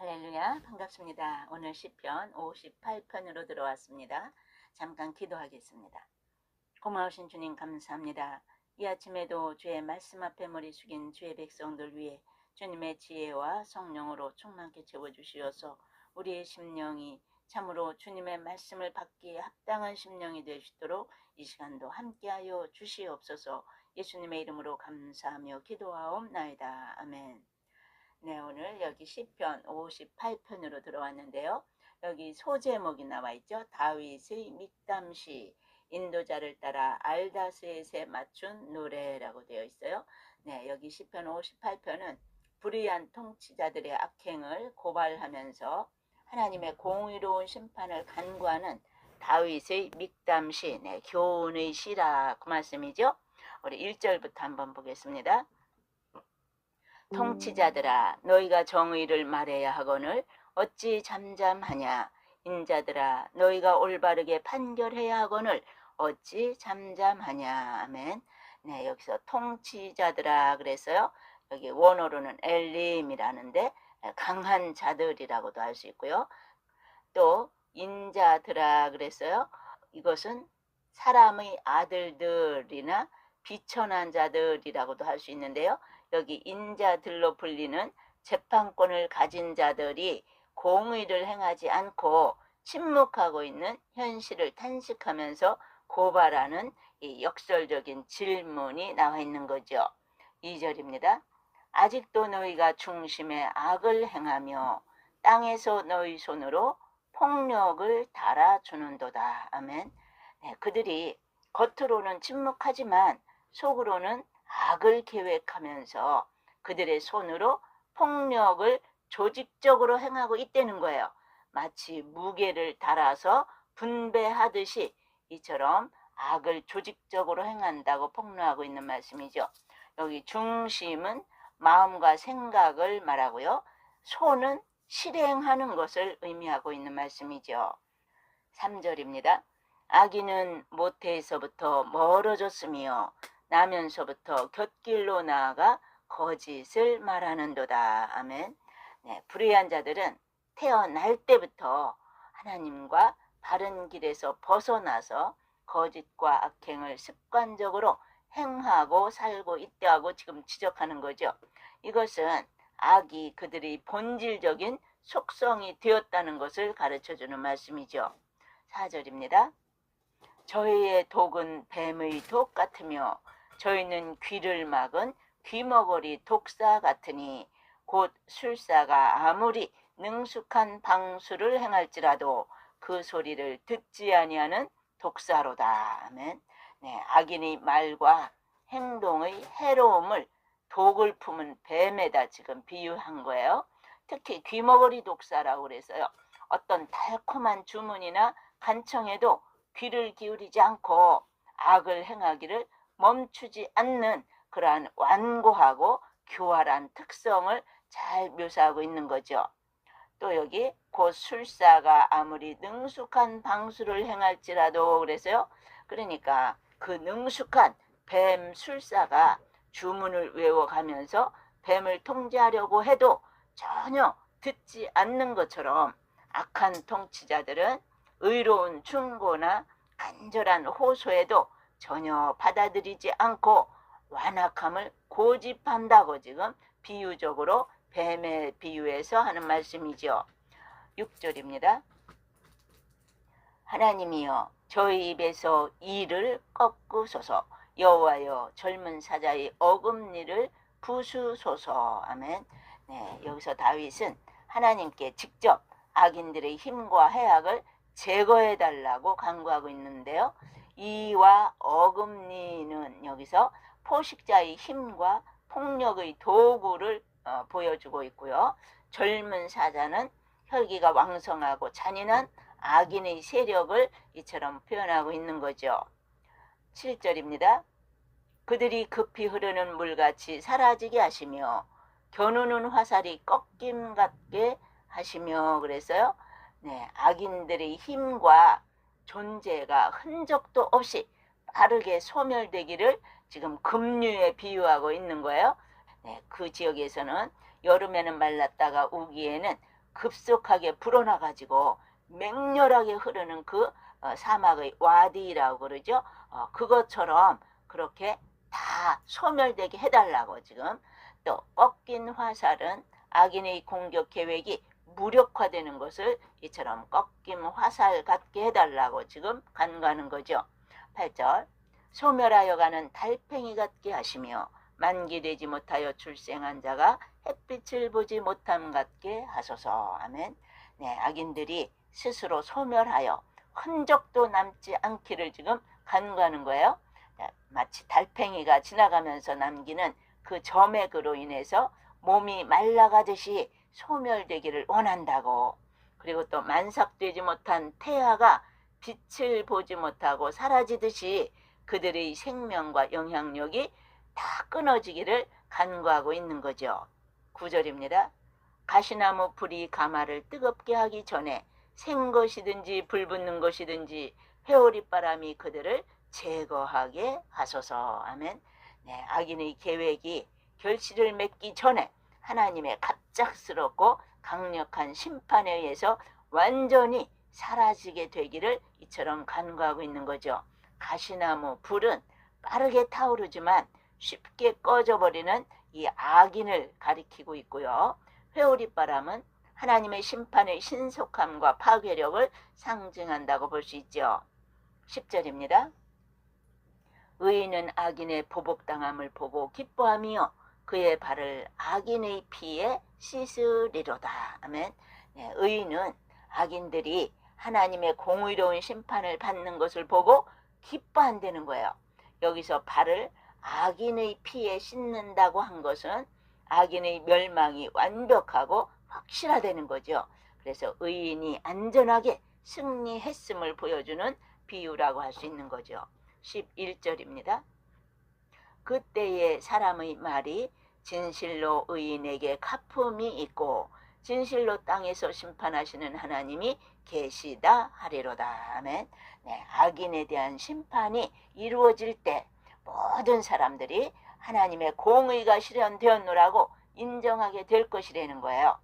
할렐루야 반갑습니다. 오늘 시편 58편으로 들어왔습니다. 잠깐 기도하겠습니다. 고마우신 주님 감사합니다. 이 아침에도 주의 말씀 앞에 머리 숙인 주의 백성들 위해 주님의 지혜와 성령으로 충만케 채워주시어서 우리의 심령이 참으로 주님의 말씀을 받기에 합당한 심령이 되시도록 이 시간도 함께하여 주시옵소서 예수님의 이름으로 감사하며 기도하옵나이다. 아멘. 네, 오늘 여기 시편 58편으로 들어왔는데요. 여기 소제목이 나와 있죠. 다윗의 믹담시 인도자를 따라 알다스에 맞춘 노래라고 되어 있어요. 네, 여기 시편 58편은 불의한 통치자들의 악행을 고발하면서 하나님의 공의로운 심판을 간구하는 다윗의 믹담시, 네, 교훈의 시라 그 말씀이죠. 우리 1절부터 한번 보겠습니다. 통치자들아 너희가 정의를 말해야 하거늘 어찌 잠잠하냐? 인자들아 너희가 올바르게 판결해야 하거늘 어찌 잠잠하냐? 아멘. 네 여기서 통치자들아 그래서요. 여기 원어로는 엘림이라는데 강한 자들이라고도 할 수 있고요. 또 인자들아 그랬어요. 이것은 사람의 아들들이나 비천한 자들이라고도 할 수 있는데요 여기 인자들로 불리는 재판권을 가진 자들이 공의를 행하지 않고 침묵하고 있는 현실을 탄식하면서 고발하는 이 역설적인 질문이 나와 있는 거죠. 2절입니다. 아직도 너희가 중심에 악을 행하며 땅에서 너희 손으로 폭력을 달아주는도다. 아멘. 네, 그들이 겉으로는 침묵하지만 속으로는 악을 계획하면서 그들의 손으로 폭력을 조직적으로 행하고 있다는 거예요. 마치 무게를 달아서 분배하듯이 이처럼 악을 조직적으로 행한다고 폭로하고 있는 말씀이죠. 여기 중심은 마음과 생각을 말하고요. 손은 실행하는 것을 의미하고 있는 말씀이죠. 3절입니다. 악인은 모태에서부터 멀어졌으며 나면서부터 곁길로 나아가 거짓을 말하는도다. 아멘. 네, 불의한 자들은 태어날 때부터 하나님과 바른 길에서 벗어나서 거짓과 악행을 습관적으로 행하고 살고 있다고 지금 지적하는 거죠. 이것은 악이 그들의 본질적인 속성이 되었다는 것을 가르쳐 주는 말씀이죠. 4절입니다. 저희의 독은 뱀의 독 같으며 저희는 귀를 막은 귀머거리 독사 같으니 곧 술사가 아무리 능숙한 방수를 행할지라도 그 소리를 듣지 아니하는 독사로다. 아멘. 네, 악인의 말과 행동의 해로움을 독을 품은 뱀에다 지금 비유한 거예요. 특히 귀머거리 독사라고 그래서요. 어떤 달콤한 주문이나 간청에도 귀를 기울이지 않고 악을 행하기를 멈추지 않는 그러한 완고하고 교활한 특성을 잘 묘사하고 있는 거죠. 또 여기 곧 술사가 아무리 능숙한 방수를 행할지라도 그래서요. 그러니까 그 능숙한 뱀 술사가 주문을 외워가면서 뱀을 통제하려고 해도 전혀 듣지 않는 것처럼 악한 통치자들은 의로운 충고나 간절한 호소에도 전혀 받아들이지 않고 완악함을 고집한다고 지금 비유적으로 뱀에 비유해서 하는 말씀이죠. 6절입니다. 하나님이여 저희 입에서 이를 꺾으소서 여호와여 젊은 사자의 어금니를 부수소서 아멘. 네, 여기서 다윗은 하나님께 직접 악인들의 힘과 해악을 제거해 달라고 간구하고 있는데요. 이와 어금니는 여기서 포식자의 힘과 폭력의 도구를 어, 보여주고 있고요. 젊은 사자는 혈기가 왕성하고 잔인한 악인의 세력을 이처럼 표현하고 있는 거죠. 7절입니다. 그들이 급히 흐르는 물같이 사라지게 하시며 겨누는 화살이 꺾임 같게 하시며 그래서요. 네, 악인들의 힘과 존재가 흔적도 없이 빠르게 소멸되기를 지금 급류에 비유하고 있는 거예요. 네, 그 지역에서는 여름에는 말랐다가 우기에는 급속하게 불어나가지고 맹렬하게 흐르는 그 어, 사막의 와디라고 그러죠. 어, 그것처럼 그렇게 다 소멸되게 해달라고 지금 또 꺾인 화살은 악인의 공격 계획이 무력화되는 것을 이처럼 꺾임 화살 같게 해달라고 지금 간과하는 거죠. 8절 소멸하여 가는 달팽이 같게 하시며 만기되지 못하여 출생한 자가 햇빛을 보지 못함 같게 하소서. 아멘. 네, 악인들이 스스로 소멸하여 흔적도 남지 않기를 지금 간구하는 거예요. 자, 마치 달팽이가 지나가면서 남기는 그 점액으로 인해서 몸이 말라가듯이 소멸되기를 원한다고. 그리고 또 만삭되지 못한 태아가 빛을 보지 못하고 사라지듯이 그들의 생명과 영향력이 다 끊어지기를 간구하고 있는 거죠. 9절입니다. 가시나무 불이 가마를 뜨겁게 하기 전에 생 것이든지 불붙는 것이든지 회오리 바람이 그들을 제거하게 하소서. 아멘. 네, 악인의 계획이 결실을 맺기 전에 하나님의 갑작스럽고 강력한 심판에 의해서 완전히 사라지게 되기를 이처럼 간구하고 있는 거죠. 가시나무 불은 빠르게 타오르지만 쉽게 꺼져버리는 이 악인을 가리키고 있고요. 회오리 바람은 하나님의 심판의 신속함과 파괴력을 상징한다고 볼 수 있죠. 10절입니다. 의인은 악인의 보복당함을 보고 기뻐하며 그의 발을 악인의 피에 씻으리로다. 아멘. 네, 의인은 악인들이 하나님의 공의로운 심판을 받는 것을 보고 기뻐한다는 거예요. 여기서 발을 악인의 피에 씻는다고 한 것은 악인의 멸망이 완벽하고 확실하다는 거죠. 그래서 의인이 안전하게 승리했음을 보여주는 비유라고 할 수 있는 거죠. 11절입니다. 그때의 사람의 말이 진실로 의인에게 가품이 있고 진실로 땅에서 심판하시는 하나님이 계시다 하리로다. 아멘. 네, 악인에 대한 심판이 이루어질 때 모든 사람들이 하나님의 공의가 실현되었노라고 인정하게 될 것이라는 거예요.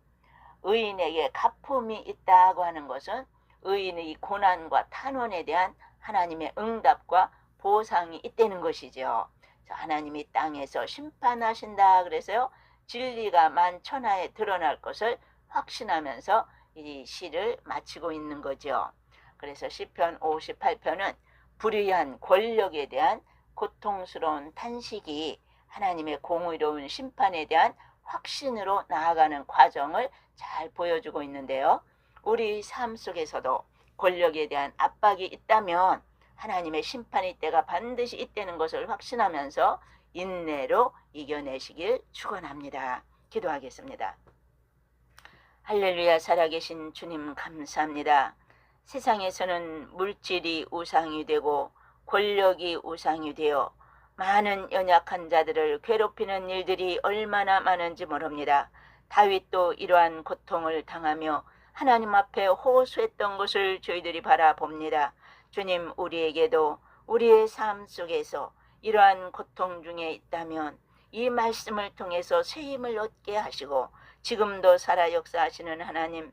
의인에게 가품이 있다고 하는 것은 의인의 고난과 탄원에 대한 하나님의 응답과 보상이 있다는 것이죠. 하나님이 땅에서 심판하신다 그래서요. 진리가 만천하에 드러날 것을 확신하면서 이 시를 마치고 있는 거죠. 그래서 시편 58편은 불의한 권력에 대한 고통스러운 탄식이 하나님의 공의로운 심판에 대한 확신으로 나아가는 과정을 잘 보여주고 있는데요. 우리 삶 속에서도 권력에 대한 압박이 있다면 하나님의 심판의 때가 반드시 있다는 것을 확신하면서 인내로 이겨내시길 축원합니다. 기도하겠습니다. 할렐루야 살아계신 주님 감사합니다. 세상에서는 물질이 우상이 되고 권력이 우상이 되어 많은 연약한 자들을 괴롭히는 일들이 얼마나 많은지 모릅니다. 다윗도 이러한 고통을 당하며 하나님 앞에 호소했던 것을 저희들이 바라봅니다. 주님 우리에게도 우리의 삶 속에서 이러한 고통 중에 있다면 이 말씀을 통해서 새 힘을 얻게 하시고 지금도 살아 역사하시는 하나님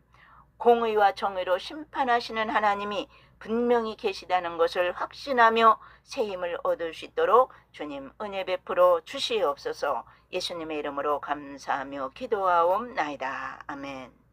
공의와 정의로 심판하시는 하나님이 분명히 계시다는 것을 확신하며 새 힘을 얻을 수 있도록 주님 은혜 베풀어 주시옵소서 예수님의 이름으로 감사하며 기도하옵나이다. 아멘.